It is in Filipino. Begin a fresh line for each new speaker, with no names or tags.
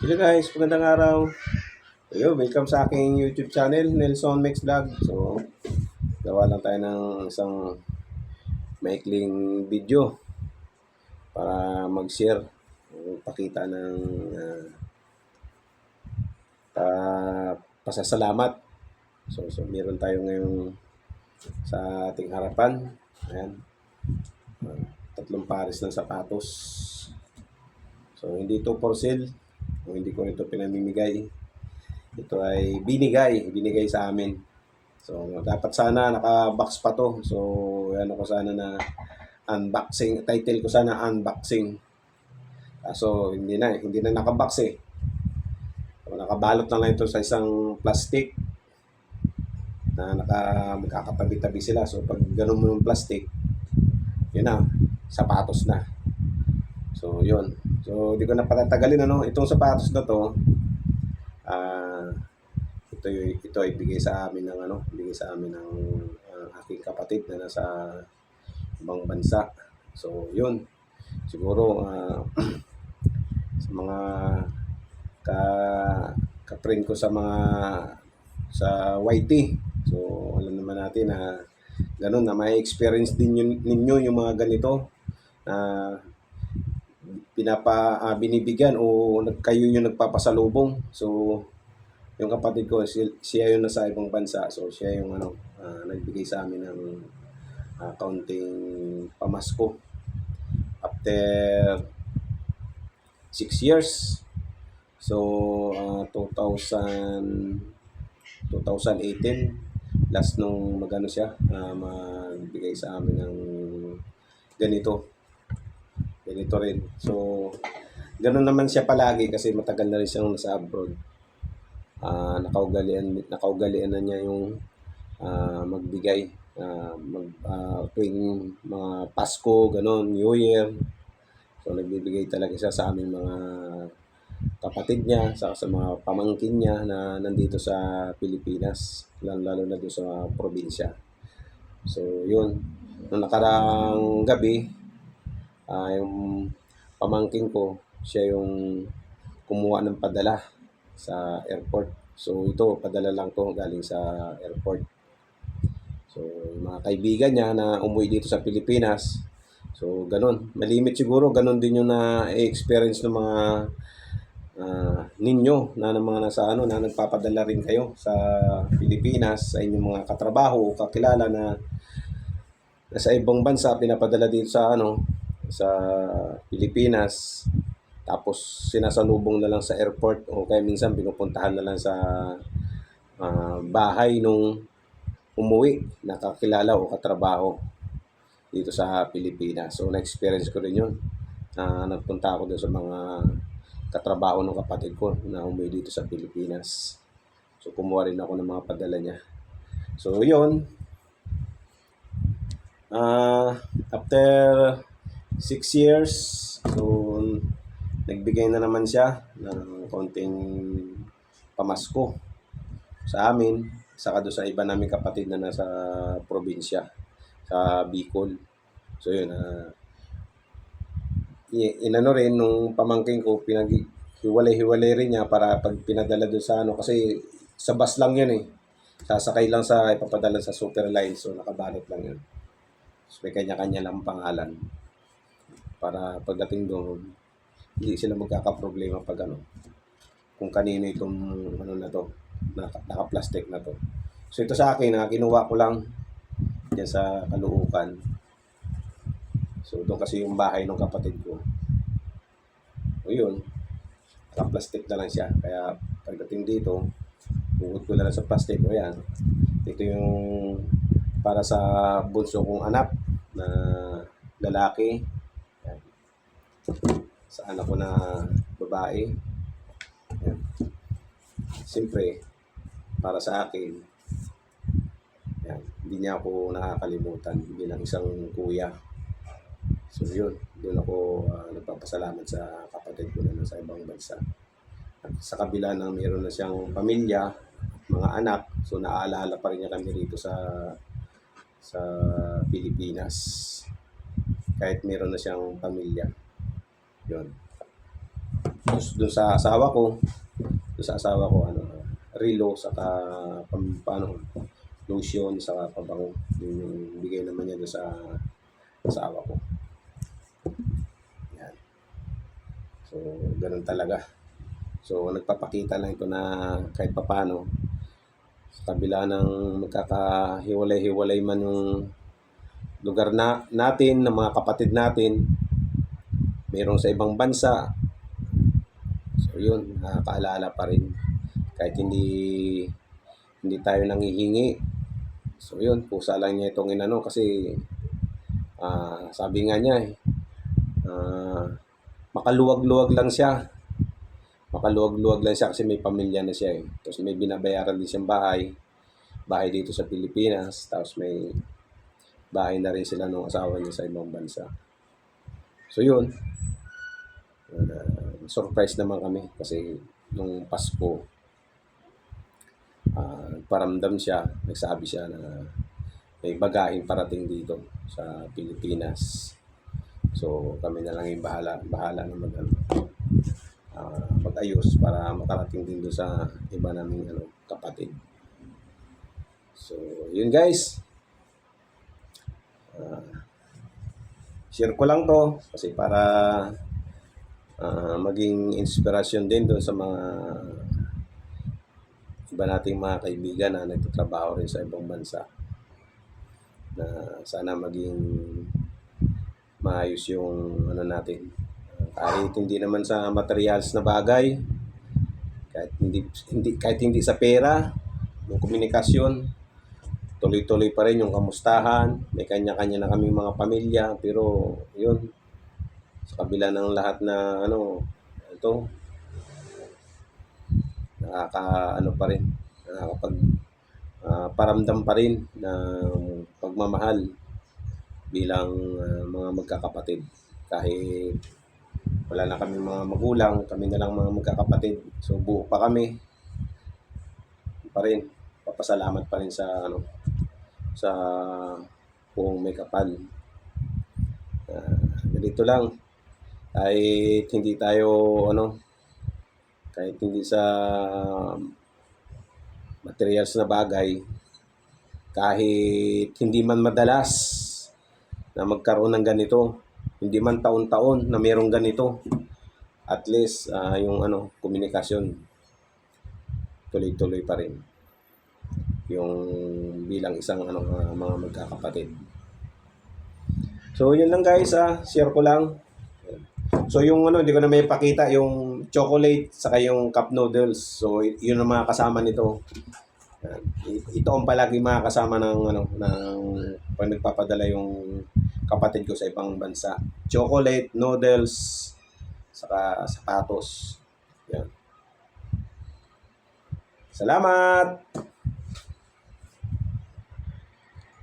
Hello guys, magandang araw. Ayun, welcome sa aking YouTube channel, Nelson Max Vlog. So, gawa lang tayo ng isang maikling video para mag-share, pakita ng ah, pa- pasasalamat. So, so meron tayo ngayong sa ating harapan. Ayan. Ah, tatlong pares ng sapatos. So, hindi ito for sale. O hindi ko ito pinamimigay. Ito ay binigay. Binigay sa amin. So, dapat sana naka-box pa to. So, ano ko sana na unboxing. Title ko sana unboxing. Kaso, hindi na. Hindi na naka-box eh. So, nakabalot na lang ito sa isang plastic na naka magkakatabi-tabi sila. So, pag ganun mo yung plastic, yun na, sapatos na. So, yun. So, di ko na patatagalin, ano. Itong sapatos na to, ah, ito, ito ay bigay sa amin ng, ano, bigay sa amin ng ah, aking kapatid na nasa ibang bansa. So, yun. Siguro, ah, sa mga ka ka-friend ko sa mga sa YT. So, alam naman natin na ganun na may experience din yun, ninyo yung mga ganito na pinapa ah, binibigyan o kayo yung nagpapasalubong. So yung kapatid ko si- siya yung nasa ibang bansa. So siya yung ano ah, nagbigay sa amin ng ah, kaunting pamasko. After six years. So ah, 2000 2018 last nung magano siya ah, magbigay sa amin ng ganito ganito rin. So, ganun naman siya palagi kasi matagal na rin siyang nasa abroad. Ah, nakaugalian, nakaugalian na niya yung ah, magbigay ah, mag, ah, tuwing mga Pasko, ganun, New Year. So, nagbibigay talaga siya sa aming mga kapatid niya, sa, sa mga pamangkin niya na nandito sa Pilipinas, lalo, lalo na doon sa probinsya. So, yun. Noong nakarang gabi, ah yung pamangkin ko, siya yung kumuha ng padala sa airport. So ito, padala lang to galing sa airport. So yung mga kaibigan niya na umuwi dito sa Pilipinas, so ganun. Malimit siguro, ganun din yung na-experience ng mga ah, ninyo na ng mga nasa ano na nagpapadala rin kayo sa Pilipinas sa inyong mga katrabaho o kakilala na nasa ibang bansa pinapadala dito sa ano sa Pilipinas tapos sinasalubong na lang sa airport o kaya minsan pinupuntahan na lang sa ah, bahay nung umuwi na kakilala o katrabaho dito sa Pilipinas. So na-experience ko rin yun. na nagpunta ako sa mga katrabaho ng kapatid ko na umuwi dito sa Pilipinas. So kumuha rin ako ng mga padala niya. So yun. Ah, after six years, so nagbigay na naman siya ng konting pamasko sa amin, saka doon sa iba namin kapatid na nasa probinsya, sa Bicol. So yun, i- inano rin nung pamangking ko, pinag hiwalay-hiwalay rin niya para pag pinadala doon sa ano, kasi sa bus lang yun eh. Sasakay lang sa ipapadala sa Superline, so nakabalot lang yun. So may kanya-kanya lang pangalan para pagdating doon, hindi sila magkakaproblema pag ano, kung kanino itong ano na to, naka, naka-plastic na to. So ito sa akin, na kinuha ko lang dyan sa Kaluukan. So doon kasi yung bahay ng kapatid ko. O yun, naka-plastic na lang siya. Kaya pagdating dito, bukod ko na lang sa plastic. O yan, ito yung para sa bunso kong anak na lalaki. Sa anak ko na babae. Yan. Siyempre, para sa akin, yan, hindi niya ako nakakalimutan bilang isang kuya. So yun, doon ako ah, nagpapasalamat sa kapatid ko na nasa ibang bansa. At sa kabila ng mayroon na siyang pamilya, mga anak, so naaalala pa rin niya kami rito sa sa Pilipinas. Kahit meron na siyang pamilya. Yun. doon sa asawa ko, doon sa asawa ko, ano, relo, saka pam, paano, lotion, saka pabango. Yun yung bigay naman niya doon sa asawa ko. Yan. So, ganun talaga. So, nagpapakita lang ito na kahit papano, sa kabila ng magkakahiwalay-hiwalay man yung lugar na natin, ng mga kapatid natin, mayroong sa ibang bansa. So, yun, nakakaalala pa rin. Kahit hindi hindi tayo nangihingi. So, yun, pusa lang niya itong inano kasi ah, sabi nga niya eh, ah, makaluwag-luwag lang siya. Makaluwag-luwag lang siya kasi may pamilya na siya eh. Tapos may binabayaran din siyang bahay. Bahay dito sa Pilipinas. Tapos may bahay na rin sila ng asawa niya sa ibang bansa. So yun. Uh, surprise naman kami kasi nung Pasko ah, paramdam siya, nagsabi siya na may bagahing parating dito sa Pilipinas. So kami na lang yung bahala, bahala na mag, ah, mag-ayos para makarating din doon sa iba naming ano, kapatid. So, yun guys. Ah, share ko lang to kasi para ah, maging inspirasyon din doon sa mga iba nating mga kaibigan na nagtatrabaho rin sa ibang bansa na sana maging maayos yung ano natin. Kahit hindi naman sa materials na bagay kahit hindi, hindi kahit hindi sa pera yung komunikasyon tuloy-tuloy pa rin yung kamustahan. May kanya-kanya na kaming mga pamilya. Pero yun. Sa kabila ng lahat na ano ito nakaka ano pa rin nakakapag ah, paramdam pa rin ng pagmamahal bilang ah, mga magkakapatid. Kahit wala na kami mga magulang, kami na lang mga magkakapatid. So buo pa kami. Pa rin. Papasalamat pa rin sa ano sa buong may kapal. Ah, ganito lang. Kahit hindi tayo ano kahit hindi sa materials na bagay kahit hindi man madalas na magkaroon ng ganito hindi man taon-taon na mayroong ganito at least ah, yung ano komunikasyon tuloy-tuloy pa rin yung bilang isang ano ah, mga magkakapatid so yun lang guys ah share ko lang so yung ano hindi ko na may pakita yung chocolate saka yung cup noodles so yun ang mga kasama nito ito ang palagi mga kasama ng ano ng pag nagpapadala yung kapatid ko sa ibang bansa. Chocolate, noodles, saka sapatos. Yan. Salamat!